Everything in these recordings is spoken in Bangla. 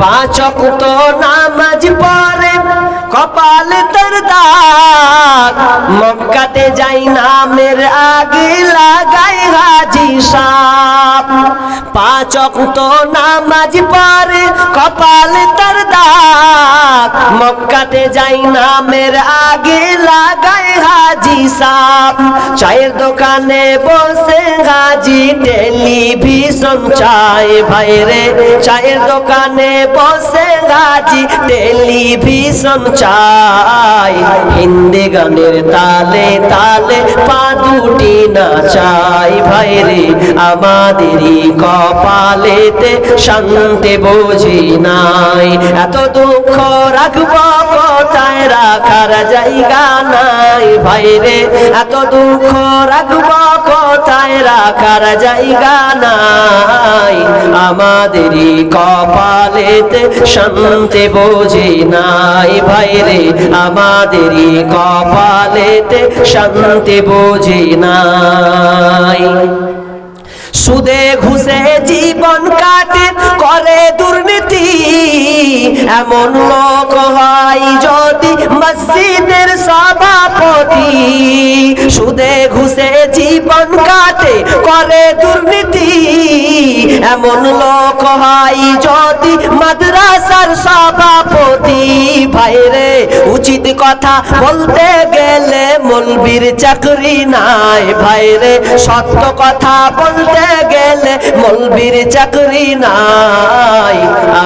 পাঁচ অক্ত নামাজ পরে কপাল তার দাগ। মক্কাতে যাই নামের আগে লাগাই হাজি সাপ। পাঁচ অক্ত নামাজ পরে কপাল তার মক্কাতে যাই নামের আগে লাগাই হাজি সাপ। চায়ের দোকানে বসে হাজি টেলিভিশন চায় ভাইরে চায়ের দোকানে বসে গাজি টেলিভিশন চাই। হিন্দি গানের তালে তালে পা দুটি না চাই ভাইরে আমাদেরই কপালেতে শান্তি বুঝি নাই। এত দুঃখ জায়গা নাই কপালেতে শান্তি বুঝি নাই ভাইরে আমাদেরই কপালেতে শান্তি বুঝি নাই। সুদে ঘুষে জীবন কাটে, করে দুর্নীতি এমন লোক হয় যদি মসজিদের সভাপতি। সুদে ঘুষে জীবন কাটে, করে দুর্নীতি। এমন লোক হয় যদি মাদ্রাসার সভাপতি। ভাইরে উচিত কথা বলতে গেলে মলবির চাকরি নাই ভাইরে সত্য কথা বলতে গেলে মলবির চাকরি নাই।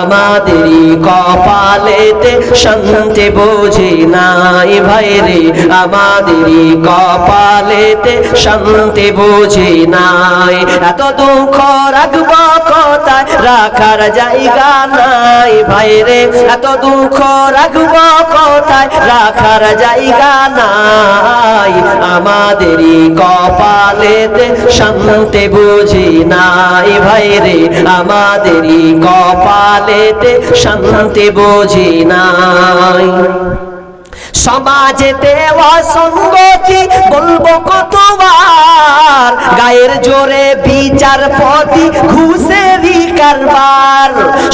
আমাদেরই কপালেতে শান্তি বুঝি নাই ভাইরে আমাদেরই কপালেতে শান্তি বুঝি নাই। এত দুঃখ রাখব কোথায়? রাখার জায়গা নাই ভাইরে এত দুঃখ রাখব কোথায় রাখার জায়গা নাই। আমাদেরই কপালেতে শান্তি বুঝি নাই ভাইরে আমাদেরই কপালেতে শান্তি বুঝি নাই। সমাজেতে অসঙ্গতি বলব কতবার? গায়ের জোরে বিচারপতি ঘুষেরই কারবার।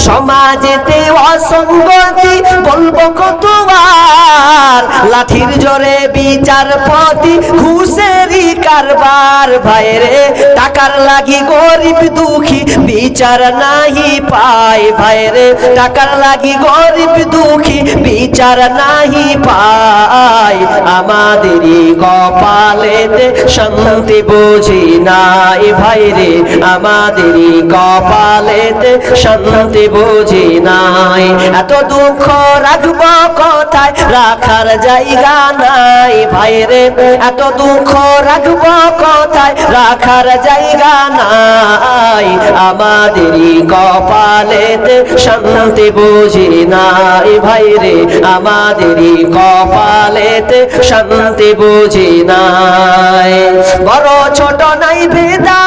সমাজেতে অসঙ্গতি বলব কতবার? লাঠির জোরে বিচারপতি ঘুষেরই কারবার। ভাইরে, টাকার লাগি গরিব দুঃখী বিচার নাহি পায়। ভাইরে, টাকার লাগি গরিব দুঃখী বিচার নাহি পায়। আমাদেরই কপালেতে শান্তি বুঝি নাই। ভাইরে আমাদেরই কপালেতে শান্তি বুঝি নাই। এত দুঃখ রাখব কোথায়? রাখার জায়গা নাই ভাইরে। এত দুঃখ রাখব কোথায়? রাখার জায়গা নাই আমাদেরই কপালেতে শান্তি বুঝি নাই ভাইরে। আমাদেরই কপালেতে শান্তি বুঝি নাই। বড় ছোট নাই ভেদাভেদ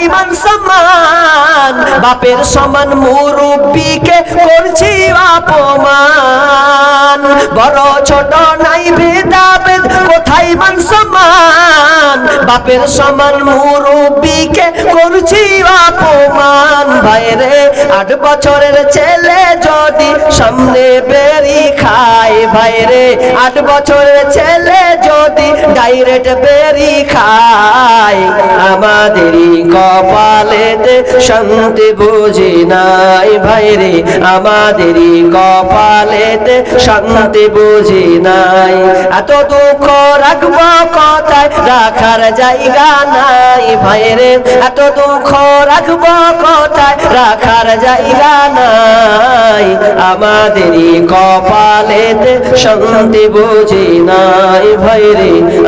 কোথায় মান সম্মান বাপের সমান মুরব্বীকে করছি অপমান। বড় ছোট নাই ভেদাভেদ, কোথায় মান সম্মান বাপের সমান মুরব্বীকে করছি অপমান। ভাইরে, আট বছরের ছেলে যদি সামনে বেরি খায়, ভাইরে, আট বছরের ছেলে ডাইরেক্ট বেরি খায় আমাদেরই কপালেতে শান্তি বুঝি নাই ভাইরে আমাদেরই কপালেতে শান্তি বুঝি নাই। এত দুঃখ রাখব কোথায়? রাখার জায়গা নাই ভাইরে এত দুঃখ রাখব কোথায়? রাখার জায়গা নাই। আমাদেরই কপালেতে শান্তি বুঝি নাই ভাইরে